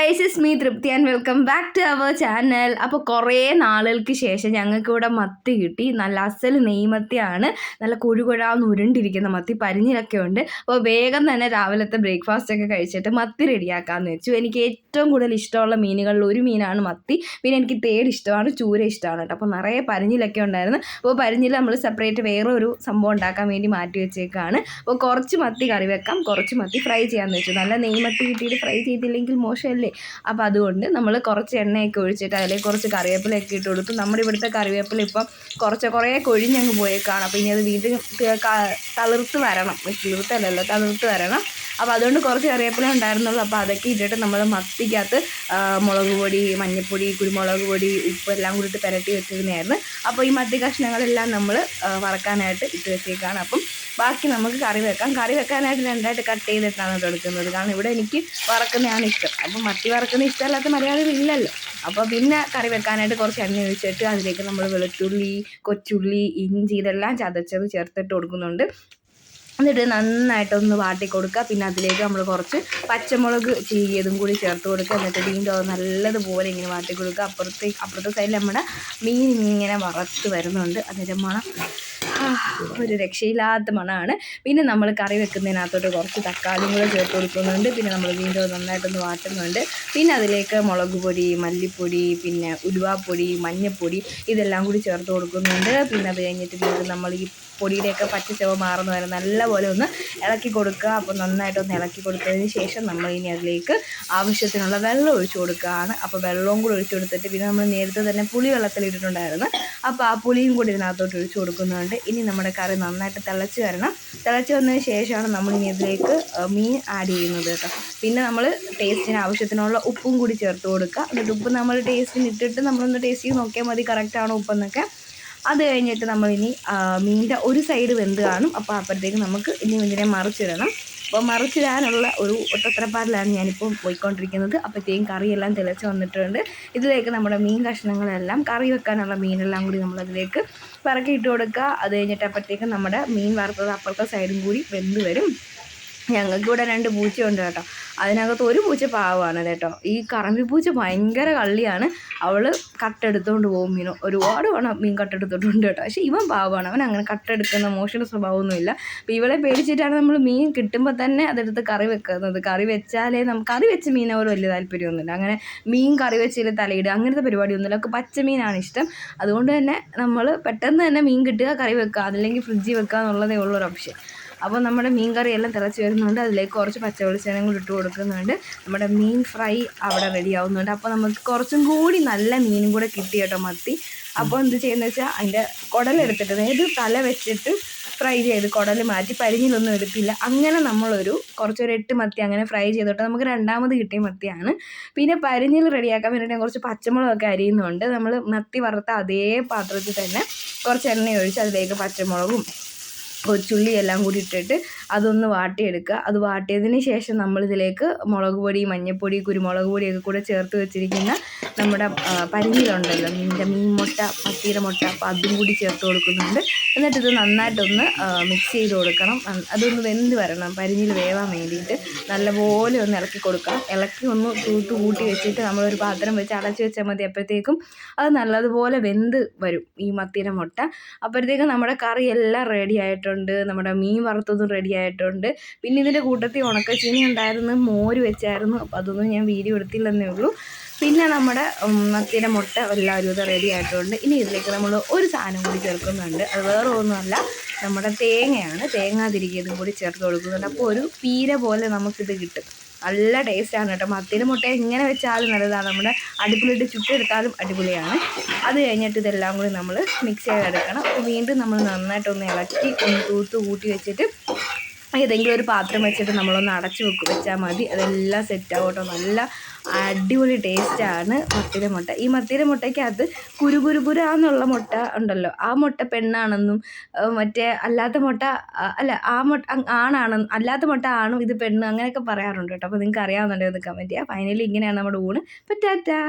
Guys is me Trupti and welcome back to our channel അപ്പോൾ കുറേ നാളുകൾക്ക് ശേഷം ഞങ്ങൾക്ക് ഇവിടെ മത്തി കിട്ടി. നല്ല അസൽ നെയ്മത്തിയാണ് നല്ല കുഴുകുഴാന്ന് ഉരുണ്ടിരിക്കുന്ന മത്തി പരിഞ്ഞിലൊക്കെ ഉണ്ട്. അപ്പോൾ വേഗം തന്നെ രാവിലത്തെ ബ്രേക്ക്ഫാസ്റ്റ് ഒക്കെ കഴിച്ചിട്ട് മത്തി റെഡിയാക്കാമെന്ന് വെച്ചു. എനിക്ക് ഏറ്റവും കൂടുതൽ ഇഷ്ടമുള്ള മീനുകളിൽ ഒരു മീനാണ് മത്തി. പിന്നെ എനിക്ക് തേട് ഇഷ്ടമാണ് ചൂര ഇഷ്ടമാണ് കേട്ടോ. അപ്പോൾ നിറയെ പരിഞ്ഞിലൊക്കെ ഉണ്ടായിരുന്നു. അപ്പോൾ പരിഞ്ഞിൽ നമ്മൾ സെപ്പറേറ്റ് വേറെ ഒരു സംഭവം ഉണ്ടാക്കാൻ വേണ്ടി മാറ്റി വെച്ചേക്കാണ്. അപ്പോൾ കുറച്ച് മത്തി കറി വെക്കാം. കുറച്ച് മത്തി ഫ്രൈ ചെയ്യാമെന്ന് വെച്ചു. നല്ല നെയ്മത്തി കിട്ടിയിട്ട് ഫ്രൈ ചെയ്തില്ലെങ്കിൽ മോശമല്ലേ? അപ്പോൾ അതുകൊണ്ട് നമ്മൾ കുറച്ച് എണ്ണയൊക്കെ ഒഴിച്ചിട്ട് അതിലേക്ക് കുറച്ച് കറിവേപ്പിലയൊക്കെ ഇട്ട് കൊടുത്തു. നമ്മുടെ ഇവിടുത്തെ കറിവേപ്പില ഇപ്പം കുറച്ച് കുറേ കൊഴിഞ്ഞങ്ങ് പോയേക്കാണ്. അപ്പോൾ ഇനി അത് വീണ്ടും തളിർത്ത് വരണം. തളിർത്തല്ലല്ലോ തളിർത്ത് വരണം. അപ്പോൾ അതുകൊണ്ട് കുറച്ച് കറിവേപ്പില ഉണ്ടായിരുന്നുള്ളൂ. അപ്പോൾ അതൊക്കെ ഇട്ടിട്ട് നമ്മൾ മത്തിക്കകത്ത് മുളക് പൊടി മഞ്ഞൾപ്പൊടി കുരുമുളക് പൊടി ഉപ്പ് എല്ലാം കൂടിയിട്ട് പുരട്ടി വെച്ചിരുന്നതായിരുന്നു. അപ്പോൾ ഈ മത്തി കഷ്ണങ്ങളെല്ലാം നമ്മൾ വറക്കാനായിട്ട് ഇട്ട് വെച്ചേക്കാണ്. അപ്പം ബാക്കി നമുക്ക് കറി വെക്കാം. കറി വെക്കാനായിട്ട് രണ്ടായിട്ട് കട്ട് ചെയ്തിട്ടാണ് അത് എടുക്കുന്നത് കാരണം ഇവിടെ എനിക്ക് വറക്കുന്നതാണ് ഇഷ്ടം. അപ്പം മത്തി വറക്കുന്ന ഇഷ്ടമല്ലാത്ത മലയാളികളില്ലല്ലോ അപ്പോൾ പിന്നെ കറി വെക്കാനായിട്ട് കുറച്ച് എണ്ണ ഒഴിച്ചിട്ട് അതിലേക്ക് നമ്മൾ വെളുത്തുള്ളി കൊച്ചുള്ളി ഇഞ്ചി ഇതെല്ലാം ചതച്ചത് ചേർത്തിട്ട് കൊടുക്കുന്നുണ്ട്. എന്നിട്ട് നന്നായിട്ടൊന്ന് വാട്ടി കൊടുക്കുക പിന്നെ അതിലേക്ക് നമ്മൾ കുറച്ച് പച്ചമുളക് ചീകിയതും കൂടി ചേർത്ത് കൊടുക്കുക. എന്നിട്ട് വീണ്ടും നല്ലതുപോലെ ഇങ്ങനെ വാട്ടി കൊടുക്കുക അപ്പുറത്തെ അപ്പുറത്തെ സൈഡിൽ നമ്മുടെ മീൻ ഇങ്ങനെ വറുത്ത് വരുന്നുണ്ട്. അതിന്റെ മണം ഒരു രക്ഷയില്ലാത്ത മണമാണ് പിന്നെ നമ്മൾ കറി വെക്കുന്നതിനകത്തോട്ട് കുറച്ച് തക്കാളിയും കൂടെ ചേർത്ത് കൊടുക്കുന്നുണ്ട്. പിന്നെ നമ്മൾ വീണ്ടും നന്നായിട്ടൊന്ന് വാട്ടുന്നുണ്ട്. പിന്നെ അതിലേക്ക് മുളക് പൊടി മല്ലിപ്പൊടി പിന്നെ ഉലുവാപ്പൊടി മഞ്ഞൾപ്പൊടി ഇതെല്ലാം കൂടി ചേർത്ത് കൊടുക്കുന്നുണ്ട്. പിന്നെ അത് കഴിഞ്ഞിട്ട് വീണ്ടും നമ്മൾ ഈ പൊടിയുടെയൊക്കെ പച്ച ചുവ മാറുന്ന വരെ നല്ലപോലെ ഒന്ന് ഇളക്കി കൊടുക്കുക. അപ്പോൾ നന്നായിട്ടൊന്ന് ഇളക്കി കൊടുത്തതിന് ശേഷം നമ്മൾ ഇനി അതിലേക്ക് ആവശ്യത്തിനുള്ള വെള്ളം ഒഴിച്ചു കൊടുക്കുകയാണ്. അപ്പോൾ വെള്ളവും കൂടി ഒഴിച്ചു കൊടുത്തിട്ട് പിന്നെ നമ്മൾ നേരത്തെ തന്നെ പുളി വെള്ളത്തിലിട്ടിട്ടുണ്ടായിരുന്നു അപ്പോൾ ആ പുളിയും കൂടി ഇതിനകത്തോട്ട് ഒഴിച്ചു കൊടുക്കുന്നുണ്ട്. ഇനി നമ്മുടെ കറി നന്നായിട്ട് തിളച്ച് വരണം. തിളച്ച് വന്നതിന് ശേഷമാണ് നമ്മൾ ഇനി ഇതിലേക്ക് മീൻ ആഡ് ചെയ്യുന്നത് കേട്ടോ. പിന്നെ നമ്മൾ ടേസ്റ്റിന് ആവശ്യത്തിനുള്ള ഉപ്പും കൂടി ചേർത്ത് കൊടുക്കുക. എന്നിട്ട് ഉപ്പ് നമ്മൾ ടേസ്റ്റിന് ഇട്ടിട്ട് നമ്മളൊന്ന് ടേസ്റ്റ് ചെയ്ത് നോക്കിയാൽ മതി. കറക്റ്റാണോ ഉപ്പെന്നൊക്കെ. അത് കഴിഞ്ഞിട്ട് നമ്മളിനി മീനിന്റെ ഒരു സൈഡ് വെന്ത് കാണും. അപ്പോൾ അപ്പോഴത്തേക്ക് നമുക്ക് ഇനി ഇതിനെ മറിച്ചിടണം. അപ്പോൾ മറിച്ചിടാനുള്ള ഒരു ഒട്ടത്തരപ്പാടിലാണ് ഞാനിപ്പോൾ പോയിക്കൊണ്ടിരിക്കുന്നത്. അപ്പോഴത്തേക്കും കറിയെല്ലാം തിളച്ച് വന്നിട്ടുണ്ട്. ഇതിലേക്ക് നമ്മുടെ മീൻ കഷ്ണങ്ങളെല്ലാം കറി വെക്കാനുള്ള മീനെല്ലാം കൂടി നമ്മളതിലേക്ക് പറക്കി ഇട്ട് കൊടുക്കുക. അത് കഴിഞ്ഞിട്ട് അപ്പോഴത്തേക്കും നമ്മുടെ മീൻ വറുത്തത് അപ്പുറത്തെ സൈഡും കൂടി വെന്ത് വരും. ഞങ്ങൾക്ക് ഇവിടെ രണ്ട് പൂച്ചയുണ്ട് കേട്ടോ. അതിനകത്ത് ഒരു പൂച്ച പാവമാണ് കേട്ടോ. ഈ കറമ്പി പൂച്ച ഭയങ്കര കള്ളിയാണ്. അവൾ കട്ടെടുത്തോണ്ട് പോകും മീനും. ഒരുപാട് വേണം മീൻ കട്ടെടുത്തിട്ടുണ്ട് കേട്ടോ. പക്ഷേ ഇവൻ പാവമാണ്. അവൻ അങ്ങനെ കട്ടെടുക്കുന്ന മോശം സ്വഭാവമൊന്നുമില്ല. അപ്പോൾ ഇവളെ പേടിച്ചിട്ടാണ് നമ്മൾ മീൻ കിട്ടുമ്പോൾ തന്നെ അതെടുത്ത് കറി വെക്കുന്നത്. കറി വെച്ചാലേ നമുക്ക് കറി വെച്ച മീനോട് വലിയ താല്പര്യമൊന്നുമില്ല. അങ്ങനെ മീൻ കറി വെച്ചിൽ തലയിടുക അങ്ങനത്തെ പരിപാടിയൊന്നുമില്ല. ഒക്കെ പച്ചമീനാണ് ഇഷ്ടം. അതുകൊണ്ട് തന്നെ നമ്മൾ പെട്ടെന്ന് തന്നെ മീൻ കിട്ടുക കറി വെക്കുക അതില്ലെങ്കിൽ ഫ്രിഡ്ജിൽ വെക്കുക എന്നുള്ളതേ ഉള്ളൊരു ഓപ്ഷൻ. അപ്പോൾ നമ്മുടെ മീൻ കറി എല്ലാം തിളച്ച് വരുന്നുണ്ട്. അതിലേക്ക് കുറച്ച് പച്ച വെളിച്ചെണ്ണയും കൂടി ഇട്ട് കൊടുക്കുന്നുണ്ട്. നമ്മുടെ മീൻ ഫ്രൈ അവിടെ റെഡി ആവുന്നുണ്ട്. അപ്പോൾ നമുക്ക് കുറച്ചും കൂടി നല്ല മീനും കൂടെ കിട്ടി കേട്ടോ മത്തി. അപ്പോൾ എന്ത് ചെയ്യുന്നത് വെച്ചാൽ അതിന്റെ കുടലെടുത്തിട്ട് അതായത് തല വെച്ചിട്ട് ഫ്രൈ ചെയ്ത് കുടൽ മാറ്റി പരിഞ്ഞിലൊന്നും എടുത്തില്ല. അങ്ങനെ നമ്മളൊരു കുറച്ചൊരു എട്ട് മത്തി അങ്ങനെ ഫ്രൈ ചെയ്തിട്ട് നമുക്ക് രണ്ടാമത് കിട്ടിയ മത്തിയാണ്. പിന്നെ പരിഞ്ഞിൽ റെഡിയാക്കാൻ വേണ്ടിയിട്ട് കുറച്ച് പച്ചമുളകൊക്കെ അരിയുന്നുണ്ട്. നമ്മൾ മത്തി വറുത്ത അതേ പാത്രത്തിൽ തന്നെ കുറച്ച് എണ്ണ ഒഴിച്ച് അതിലേക്ക് പച്ചമുളകും കൊച്ചുള്ളി എല്ലാം കൂടി ഇട്ടിട്ട് അതൊന്ന് വാട്ടിയെടുക്കുക. അത് വാട്ടിയതിന് ശേഷം നമ്മളിതിലേക്ക് മുളക് പൊടി മഞ്ഞൾപ്പൊടി കുരുമുളക് പൊടിയൊക്കെ കൂടെ ചേർത്ത് വെച്ചിരിക്കുന്ന നമ്മുടെ പരിഞ്ഞിലുണ്ടല്ലോ മീന്റെ മീൻ മുട്ട പത്തിയുടെ മുട്ട അപ്പോൾ അതും കൂടി ചേർത്ത് കൊടുക്കുന്നുണ്ട്. എന്നിട്ട് ഇത് നന്നായിട്ടൊന്ന് മിക്സ് ചെയ്ത് കൊടുക്കണം. അതൊന്ന് വെന്ത് വരണം. പരിഞ്ഞിൽ വേവാൻ വേണ്ടിയിട്ട് നല്ലപോലെ ഒന്ന് ഇളക്കി കൊടുക്കണം. ഇളക്കി ഒന്ന് തൂത്ത് കൂട്ടി വെച്ചിട്ട് നമ്മളൊരു പാത്രം വെച്ച് അടച്ച് വെച്ചാൽ മതി അപ്പോഴത്തേക്കും അത് നല്ലതുപോലെ വെന്ത് വരും ഈ മത്തിയുടെ മുട്ട. അപ്പോഴത്തേക്കും നമ്മുടെ കറി എല്ലാം റെഡി ആയിട്ടുണ്ട്. നമ്മുടെ മീൻ വറുത്തതും റെഡി ആയിട്ടുണ്ട്. പിന്നെ ഇതിന്റെ കൂട്ടത്തിൽ ഉണക്കച്ചീനി ഉണ്ടായിരുന്നു മോര് വെച്ചായിരുന്നു. അപ്പോൾ അതൊന്നും ഞാൻ വീഡിയോ എടുത്തില്ലെന്നേ ഉള്ളൂ. പിന്നെ നമ്മുടെ മത്തിയുടെ മുട്ട എല്ലാവരും ഇത് റെഡി ആയിട്ടുണ്ട്. ഇനി ഇതിലേക്ക് നമ്മൾ ഒരു സാധനം കൂടി ചേർക്കുന്നുണ്ട്. അത് വേറെ ഒന്നുമല്ല. നമ്മുടെ തേങ്ങയാണ് തേങ്ങ തിരികിയതും കൂടി ചേർത്ത് കൊടുക്കുന്നുണ്ട് അപ്പോൾ ഒരു പീര പോലെ നമുക്കിത് കിട്ടും. നല്ല ടേസ്റ്റാണ് കേട്ടോ. മത്തിയിലും മുട്ട ഇങ്ങനെ വെച്ചാലും നല്ലതാണ്. നമ്മുടെ അടുപ്പിലിട്ട് ചുട്ടെടുത്താലും അടിപൊളിയാണ്. അത് കഴിഞ്ഞിട്ട് ഇതെല്ലാം കൂടി നമ്മൾ മിക്സ് ചെയ്തെടുക്കണം. അപ്പോൾ വീണ്ടും നമ്മൾ നന്നായിട്ടൊന്ന് ഇളക്കി ഒന്ന് തൂത്ത് കൂട്ടി വെച്ചിട്ട് ഏതെങ്കിലും ഒരു പാത്രം വെച്ചിട്ട് നമ്മളൊന്ന് അടച്ച് വെക്കും വെച്ചാൽ മതി. അതെല്ലാം സെറ്റ് ആവും കേട്ടോ നല്ല അടിപൊളി ടേസ്റ്റാണ് മത്തിയുടെ മുട്ട. ഈ മത്തിയുടെ മുട്ടയ്ക്കകത്ത് കുരു എന്നുള്ള മുട്ട ഉണ്ടല്ലോ. ആ മുട്ട പെണ്ണാണെന്നും മറ്റേ അല്ലാത്ത മുട്ട അല്ല ആ മുട്ട ആണാണെന്ന് അല്ലാത്ത മുട്ട ആണും ഇത് പെണ്ണ് അങ്ങനെയൊക്കെ പറയാറുണ്ട് കേട്ടോ. അപ്പോൾ നിങ്ങൾക്ക് അറിയാവുന്നുണ്ടോ ഒന്ന് കമന്റ് ഫൈനലി ഇങ്ങനെയാണ് നമ്മുടെ ഊണ്. പറ്റാറ്റാ